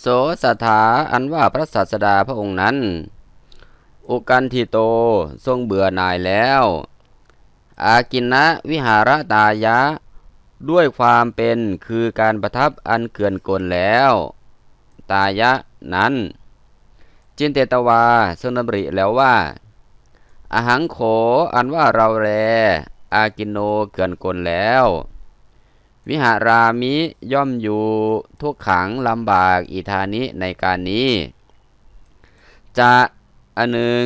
โสสถาอันว่าพระศาสดาพระองค์นั้น อุกันทิโตทรงเบื่อหน่ายแล้ว อากินนะวิหารตายะ ด้วยความเป็นคือการประทับอันเกื่อนกลแล้ว ตายะนั้น จินเตตวาทรงดำริแล้วว่า อาหังโขอันว่าเราแลอากินโนเกื่อนกลแล้ว วิหารามิย่อมอยู่ทุกขังลำบากอีธานิในการนี้ จะอันหนึ่ง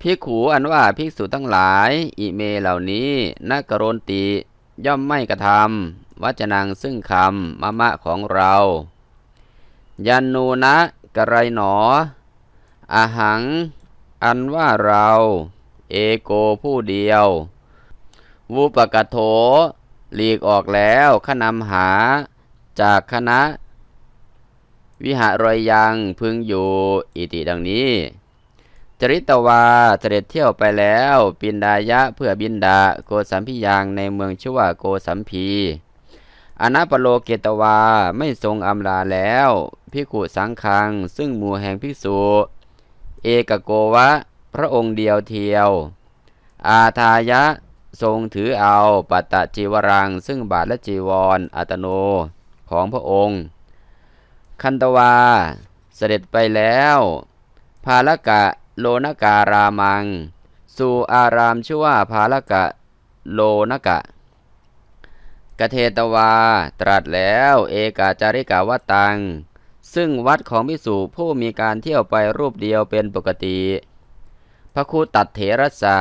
ภิกขูอันว่าภิกษุทั้งหลาย อิเมเหล่านี้นักกรนติย่อมไม่กระทำวัจนังซึ่งคำมะมะของเรา ยันนูนะกระไรหนอ อาหัง อันว่าเรา เอโกผู้เดียววูปกะโถ หลีกออกแล้วขนำหาจากคณะ วิหารอยยังพึงอยู่อิติดังนี้ จริตวาเสด็จเที่ยวไปแล้วปินดายะเพื่อบินดาโกสัมพิยางในเมืองชื่อว่าโกสัมพีอนาปโลเกตวาไม่ทรงอำลาแล้วพิกุสังคัง ซึ่งหมู่แห่งภิกษุ เอกโกวะ พระองค์เดียวเทียว อาทายะ ทรงถือเอาปัตตจีวรัง ซึ่งบาทและจีวรอัตโนของพระองค์ คันตวาเสด็จไปแล้ว ภาลกะโลนการามัง สู่อารามชื่อว่าภาลกะโลนกะ กเทตวาตรัสแล้วเอกาจาริกาวตัง ซึ่งวัดของพิสุผู้มีการเที่ยวไปรูปเดียวเป็นปกติ พระคุตัดเถรสะ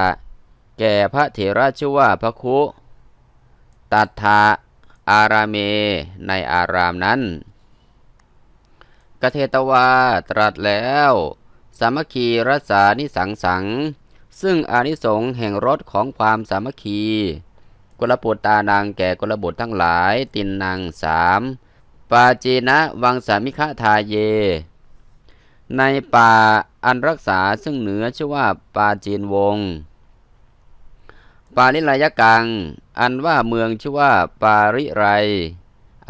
แก่พระเถระชื่อว่าพระคุตัทธาอารามเมในอารามนั้น กเทตวาตรัสแล้ว สามัคคีรัษานิสังสัง ซึ่งอานิสงส์แห่งรสของความสามัคคีกุลปุตตานางแก่กุลบุตรทั้งหลาย ตินนางสามปาจีนะวังสามิฆทาเย ในป่าอันรักษาซึ่งเหนือชื่อว่าปาจีนวง ปาลิลายกัง อันว่าเมืองชื่อว่าปาริไร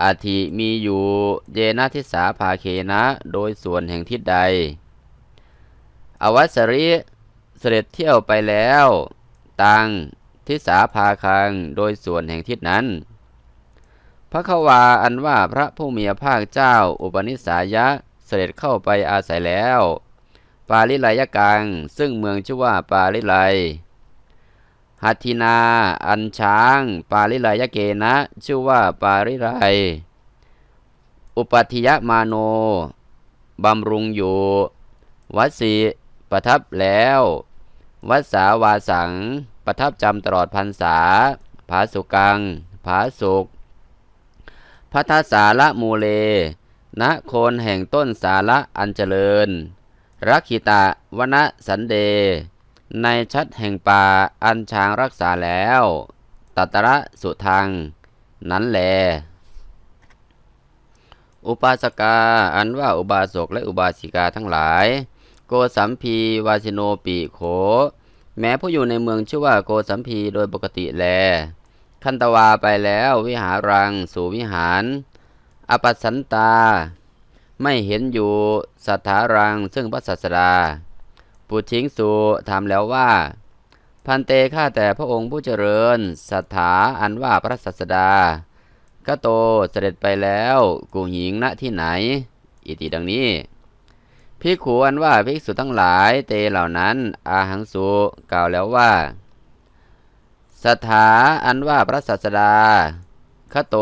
อาทิมีอยู่เยนาทิสาภาเคนะ โดยส่วนแห่งทิศใด อวัสริเสด็จเที่ยวไปแล้ว ตังทิสาภาคัง โดยส่วนแห่งทิศนั้น พระควาอันว่าพระผู้มีพระภาคเจ้าอุปนิสัยะเสด็จเข้าไปอาศัยแล้ว ปาลิไลยกัง ซึ่งเมืองชื่อว่าปาลิไล หัตถินา อันช้าง ปาลิไลยเกนะ ชื่อว่าปาลิไลอุปัติยมาโน บำรุงอยู่ วัดสีประทับแล้ว วัดสาวาสัง ประทับจำตลอดพรรษา ผาสุกัง ผาสุกพัทสาละมูเล ณโคนแห่งต้นสาระอันเจริญ รักขิตะวนสันเด ในชัดแห่งป่าอันช้างรักษาแล้วตัตระสุทังนั้นแล อุปาสกา อันว่าอุบาสกและอุบาสิกาทั้งหลาย โกสัมพีวาสิโนปิโข แม้ผู้อยู่ในเมืองชื่อว่าโกสัมพีโดยปกติแล คันตวาไปแล้ววิหารังสู่วิหาร อปัสสันตา ไม่เห็นอยู่สัทธารังซึ่งพระศาสดา ปุชิงสุถามแล้วว่า พันเตข้าแต่พระองค์ผู้เจริญสัทธาอันว่าพระศาสดาก็โตเสด็จไปแล้วกูหิงณที่ไหน อิติดังนี้ภิกขุอันว่าภิกษุทั้งหลายเตเหล่านั้น อาหังสุกล่าวแล้วว่าสถาอันว่าพระศาสดาคโต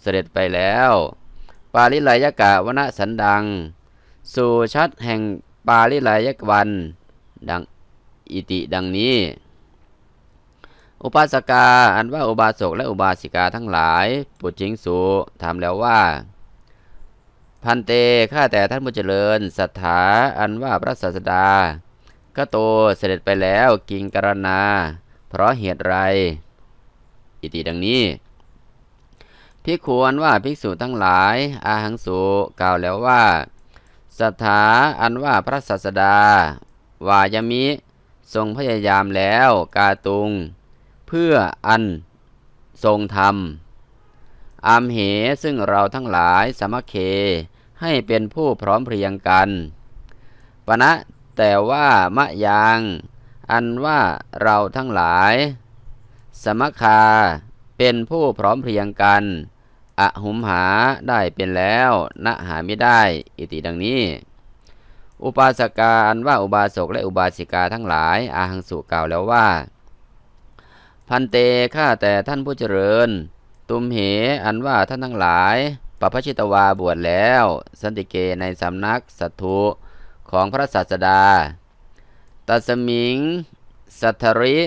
เสด็จไปแล้ว ปาลิไลยกะวนสันดัง สู่ชัดแห่งปาลิไลยกวัน ดังอิติดังนี้ อุปาสกา อันว่าอุบาสกและอุบาสิกาทั้งหลายปุจิงสุถามแล้วว่า พันเตข้าแต่ท่านผู้เจริญศรัทธาอันว่าพระศาสดาก็โตเสด็จไปแล้วกิงกรณา เพราะเหตุไร อิติดังนี้พิควรว่าภิกษุทั้งหลาย อาหังสุกล่าวแล้วว่าศรัทธาอันว่าพระศาสดา วายมิ ทรงพยายามแล้วกาตุง เพื่ออันทรงธรรมอามเหซึ่งเราทั้งหลายสมัคเคให้เป็นผู้พร้อมเพรียงกันปณะแต่ว่ามะยัง อันว่าเราทั้งหลาย สมคาเป็นผู้พร้อมเพรียงกัน อหุมหาได้เป็นแล้ว ณหาไม่ได้ อิติดังนี้ อุปาสกาอันว่าอุบาสกและอุบาสิกาทั้งหลาย อาหังสุกล่าวแล้วว่า พันเตข้าแต่ท่านผู้เจริญ ตุมเหอันว่าท่านทั้งหลายปพชิตวาบวชแล้ว สันติเกในสำนักสัตถุของพระศาสดา ตัสมิง สัทธริ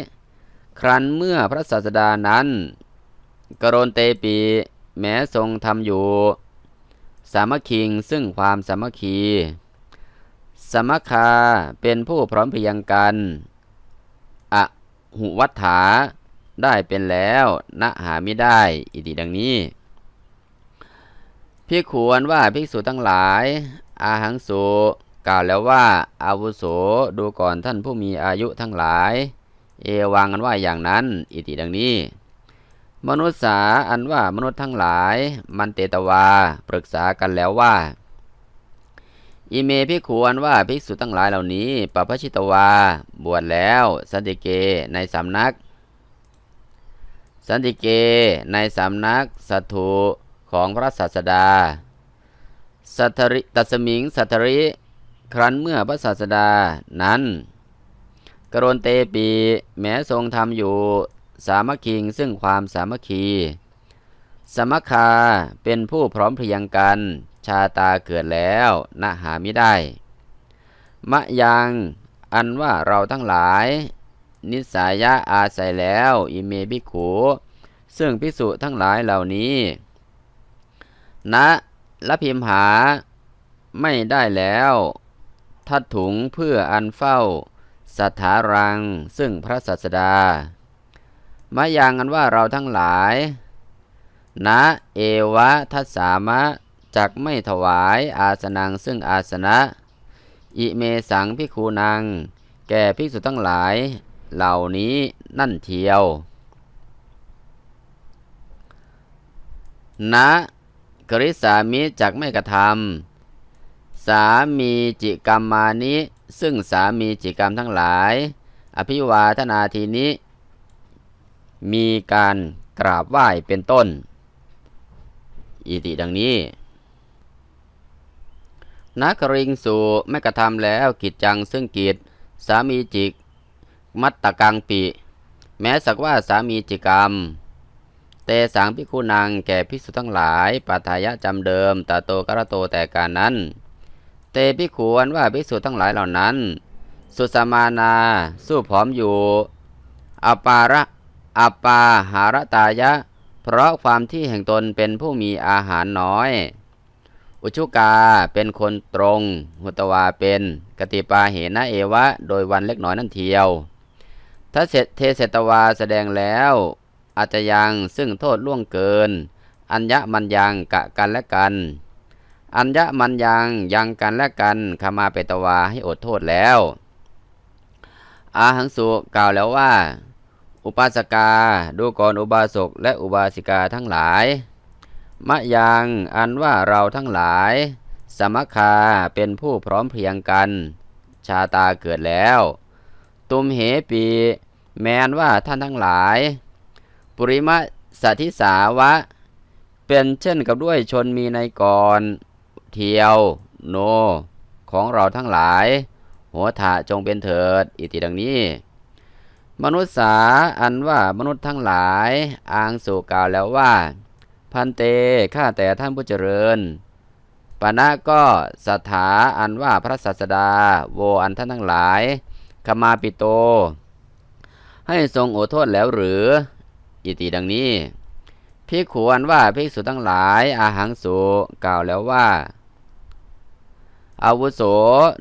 ครั้นเมื่อพระศาสดานั้น กรณเตปีแม้ทรงทำอยู่ สามัคคิงซึ่งความสามัคคี สมคาเป็นผู้พร้อมเพรียงกันอะหุวัฏฐาได้เป็นแล้วณหาไม่ได้อิติดังนี้พิควรว่าภิกษุทั้งหลาย อาหังสุกล่าวแล้วว่า อาวุโสดูก่อนท่านผู้มีอายุทั้งหลาย เอวังกันว่าอย่างนั้น อิติดังนี้ มนุษย์สาอันว่ามนุษย์ทั้งหลาย มันเตตวา ปรึกษากันแล้วว่า อิเมพิขวนว่าภิกษุทั้งหลายเหล่านี้ปปชิตวา บวชแล้วสันติเกในสำนัก สันติเกในสำนักสัตุของพระศาสดาสัทริตัสมิงสัทริ ครั้นเมื่อพระศาสดานั้น กรณเตปีแม้ทรงทำอยู่สามัคคีซึ่งความสามัคคี สมัคคาเป็นผู้พร้อมเพรียงกัน ชาตาเกิดแล้วนะหาไม่ได้ มะยังอันว่าเราทั้งหลาย นิสายะอาศัยแล้ว อิเมบิขูซึ่งพิสุทั้งหลายเหล่านี้ณละพิมหาไม่ได้แล้วทัดถุงเพื่ออันเฝ้าสัทธารัง ซึ่งพระสัสดามายังกันว่าเราทั้งหลายณเอวะทัสสามะ จักไม่ถวายอาสนังซึ่งอาสนะ อิเมสังพิคูนังแก่ภิกษุทั้งหลายเหล่านี้นั่นเทียวณกริสามิจักไม่กระทำสามีจิกรรมมานิซึ่งสามีจิกรรมทั้งหลาย อภิวาทนาทีนี้ มีการกราบไหว้เป็นต้น อิติดังนี้ นักริงสู่ไม่กระทำแล้วกิจจังซึ่งกิจสามีจิก มัตตะกังปี แม้สักว่าสามีจิกรรม เตสังพิคุนังแก่พิสุทั้งหลายปัทายะจำเดิมตาโตกระโตแต่การนั้น เตพิขวนว่าพิสุทั้งหลายเหล่านั้น สุสมานาสู้ผอมอยู่อปาระอปาหารตายะ เพราะความที่แห่งตนเป็นผู้มีอาหารน้อย อุชุกาเป็นคนตรง หุตวาเป็นกติปาเหนะเอวะ โดยวันเล็กน้อยนั่นเทียวถ้าเสเทเสตวาแสดงแล้วอาจจะยังซึ่งโทษล่วงเกิน อัญญมันยังกะกันและกัน อัญญมันยังยังกันและกันขมาเปตวาให้อดโทษแล้ว อาหังสุกล่าวแล้วว่า อุปาสกาดูก่อนอุบาสกและอุบาสิกาทั้งหลาย มะยังอันว่าเราทั้งหลาย สมคาเป็นผู้พร้อมเพรียงกัน ชาตาเกิดแล้ว ตุมเหปี แมนว่าท่านทั้งหลาย ปุริมะสัทิสาวะ เป็นเช่นกับด้วยชนมีในกรเทียว โน ของเราทั้งหลาย หัวถะจงเป็นเถิด อิติดังนี้ มนุษย์สาอันว่ามนุษย์ทั้งหลาย อ้างสู่กล่าวแล้วว่า พันเต ข้าแต่ท่านผู้เจริญปณะก็สถาอันว่าพระศาสดา โวอันท่านทั้งหลายขมาปิโต ให้ทรงโอโทษแล้วหรือ อิติดังนี้พิกขวนว่าภิกษุทั้งหลาย อาหังสุกล่าวแล้วว่า อาวุโส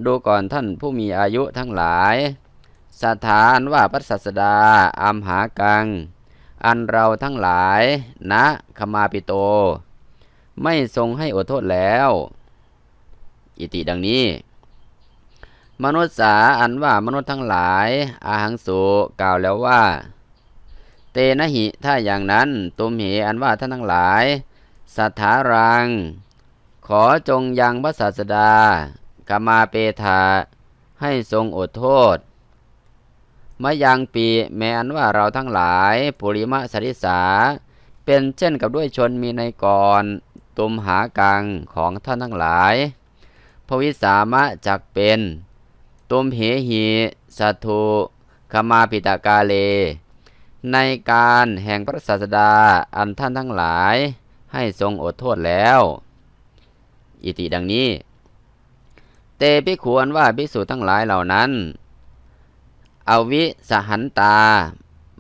ดูก่อนท่านผู้มีอายุทั้งหลาย สถานว่าพระสัสดาอัมหากัง อันเราทั้งหลายณนะขมาปิโต ไม่ทรงให้อดโทษแล้ว อิติดังนี้ มนุษย์สาอันว่ามนุษย์ทั้งหลายอาหังสุกล่าวแล้วว่า เตนะหิถ้าอย่างนั้นตุมเหอันว่าท่านทั้งหลายสัทธารัง ขอจงยังพระศาสดากมาเปธาให้ทรงอดโทษ มะยังปีแม้นว่าเราทั้งหลายปุริมะสริสา เป็นเช่นกับด้วยชนมีในกรตุมหากังของท่านทั้งหลาย พวิสามะจักเป็น ตุมเหหีสัตุขมาปิตากาเล ในการแห่งพระศาสดาอันท่านทั้งหลาย ให้ทรงอดโทษแล้ว อิติดังนี้ เตปิควรว่าภิกษุทั้งหลายเหล่านั้น อวิสหันตา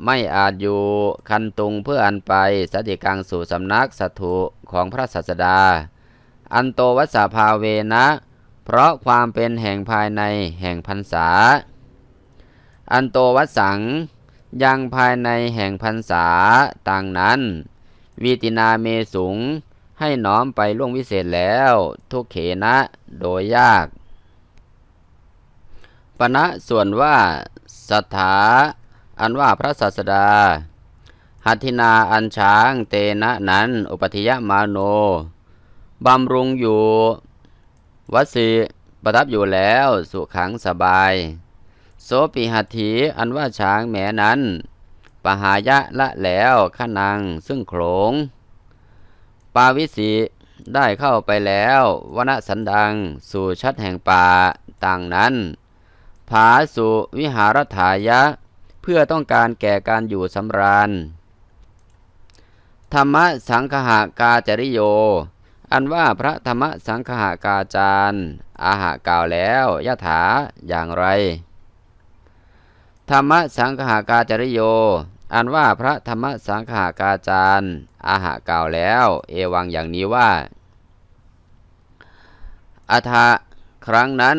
ไม่อาจอยู่คันตุงเพื่ออันไปสติกังสู่สำนักสัตุของพระศาสดา อันโตวัสสาภาเวนะ เพราะความเป็นแห่งภายในแห่งพรรษา อันโตวัสสังยังภายในแห่งพรรษาต่างนั้น วีตินาเมสุงให้น้อมไปล่วงวิเศษแล้วทุกเขนะโดยยากปณะส่วนว่า สถาอันว่าพระศาสดา หัตถินาอันช้างเตนะนั้น อุปธิยมาโน บำรุงอยู่วสีประทับอยู่แล้วสุขังสบาย โสปิหัตถีอันว่าช้างแม้นั้นปหายะละแล้วขนังซึ่งโขลง ปาวิสีได้เข้าไปแล้ววนสันดัง สู่ชัดแห่งป่าต่างนั้น ผาสุวิหารถายะ เพื่อต้องการแก่การอยู่สำราญ ธรรมสังคหากาจริโย อันว่าพระธรรมสังคหากาจารย์ อาหากล่าวแล้วยะถาอย่างไร ธรรมสังคหากาจริโย อันว่าพระธรรมสังคหากาจารย์ อาหากล่าวแล้ว เอวังอย่างนี้ว่าอัฐะครั้งนั้น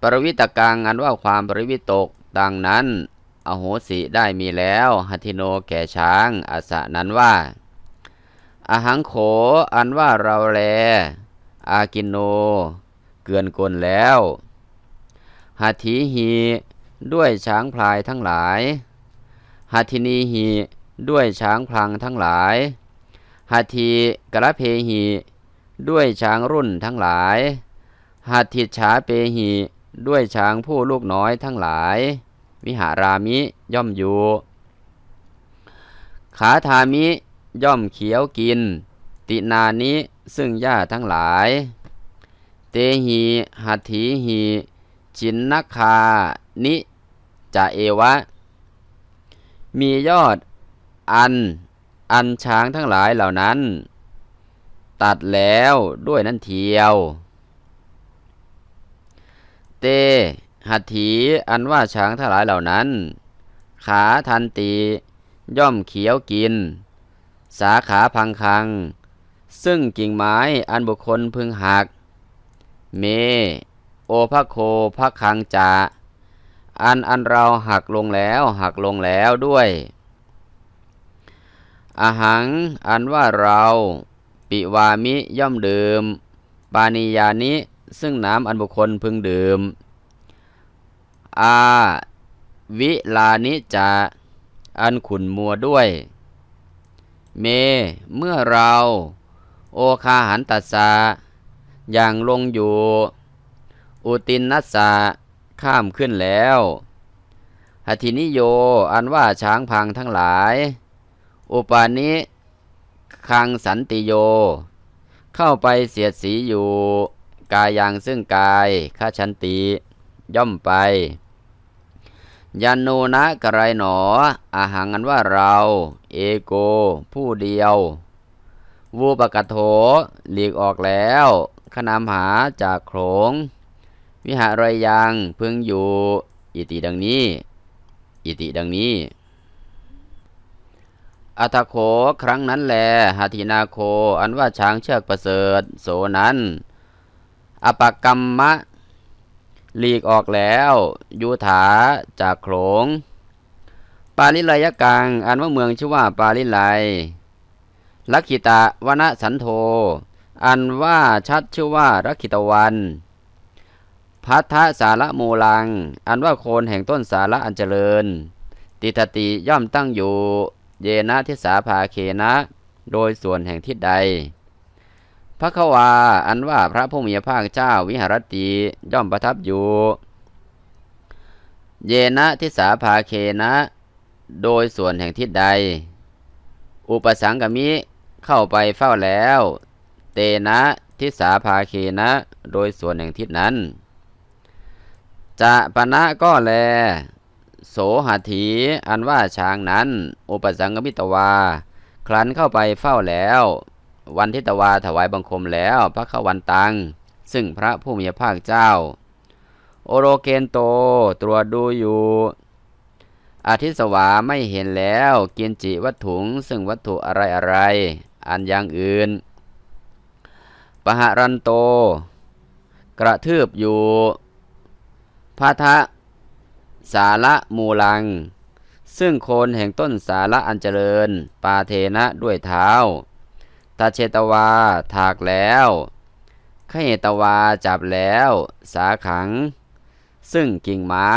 ปรวิตกังอันว่าความปริวิตกดังนั้น อโหสิได้มีแล้วหัติโนแก่ช้างอาสะนั้นว่า อหังโขอันว่าเราแล อากินโน เกือนกลแล้วหัตถีหีด้วยช้างพลายทั้งหลายหัตินีหีด้วยช้างพลังทั้งหลายหัตถีกระเพหีด้วยช้างรุ่นทั้งหลายหัตถิฉาเปหี ด้วยช้างผู้ลูกน้อยทั้งหลาย วิหารามิย่อมอยู่ ขาทามิย่อมเขียวกิน ตินานิซึ่งหญ้าทั้งหลาย เตหีหัตถีหีจินนคานิจะเอวะ มียอดอัน อันช้างทั้งหลายเหล่านั้น ตัดแล้วด้วยนั่นเทียว เต หัตถีอันว่าช้างทั้งหลายเหล่านั้น ขาทันตี ย่อมเขียวกิน สาขาพังคัง ซึ่งกิ่งไม้อันบุคคลพึงหัก เม โอภโคภคังจาอันอันเราหักลงแล้วหักลงแล้วด้วยอาหัง อันว่าเรา ปิวามิย่อมดื่ม ปานิยานิ ซึ่งน้ำอันบุคคลพึงดื่ม อาวิลานิจาอันขุนมัวด้วย เม เมื่อเรา โอคาหันตัสสาอย่างลงอยู่ อุตินนัสสาข้ามขึ้นแล้วหัตินิโย อันว่าช้างพังทั้งหลาย อุปานิคังสันติโย เข้าไปเสียดสีอยู่ กายยังซึ่งกายข้าชันติย่อมไป ยันโนนะกระไรหนอ อาหังอันว่าเรา เอโก ผู้เดียว วูปกโถหลีกออกแล้วขนามหาจากโขง วิหารยังพึงอยู่ อิติดังนี้ อิติดังนี้อัตโขครั้งนั้นแลหาทินาโค อันว่าช้างเชือกประเสริฐ โสนั้น อปกรรมะ หลีกออกแล้วยูถาจากโขง ปาลิไลยกังอันว่าเมืองชื่อว่าปาลิไล ลักขิตะวนสันโธอันว่าชัดชื่อว่ารักขิตวันพัทธสาระมูลัง อันว่าโคนแห่งต้นสาระอันเจริญ ติตติย่อมตั้งอยู่ เยนะทิสาภาเคนะ โดยส่วนแห่งทิศใด พระควาอันว่าพระผู้มีพระภาคเจ้าวิหารติย่อมประทับอยู่ เยนะทิสาภาเคนะ โดยส่วนแห่งทิศใด อุปสังกมิเข้าไปเฝ้าแล้ว เตนะทิสาภาเคนะ โดยส่วนแห่งทิศนั้น จะปณะก็แล โสหถีอันว่าช้างนั้น อุปสังกมิตวา ครั้นเข้าไปเฝ้าแล้ว วันทิตวาถวายบังคมแล้วพระขวันตัง ซึ่งพระผู้มีพระภาคเจ้า โอโรเกนโตตรวจดูอยู่อาทิสวาไม่เห็นแล้วเกินจิวัตถุง ซึ่งวัตถุอะไรอะไร อันอย่างอื่น ปหารันโต กระทืบอยู่พาทะสาระมูลัง ซึ่งโคนแห่งต้นสาระอันเจริญ ปาเทนะด้วยเท้า ตาเชตวา ถากแล้วขเหตวาจับแล้ว สาขัง ซึ่งกิ่งไม้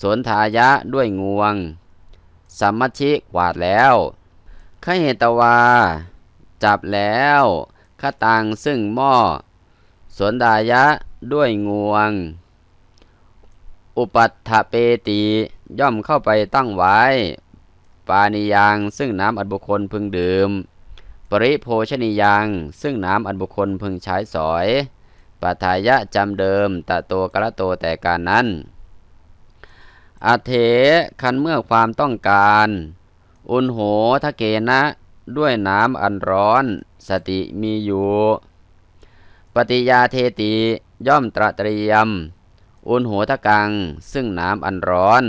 สนทายะด้วยงวง สัมมชิกวาดแล้วขเหตวา จับแล้วขตังซึ่งหม้อ สนดายะด้วยงวง อุปัฏฐเปติย่อมเข้าไปตั้งไว้ ปานิยังซึ่งน้ำอันบุคคลพึงดื่ม ปริโภชนิยัง ซึ่งน้ำอันบุคคลพึงใช้สอยปัทายะจำเดิมตะโตกระโตแต่การนั้นอาเถคันเมื่อความต้องการ อุนโหทะเกนะด้วยน้ำอันร้อน สติมีอยู่ ปฏิยาเทติย่อมตระเตรียม อุนโหทะกัง ซึ่งน้ำอันร้อน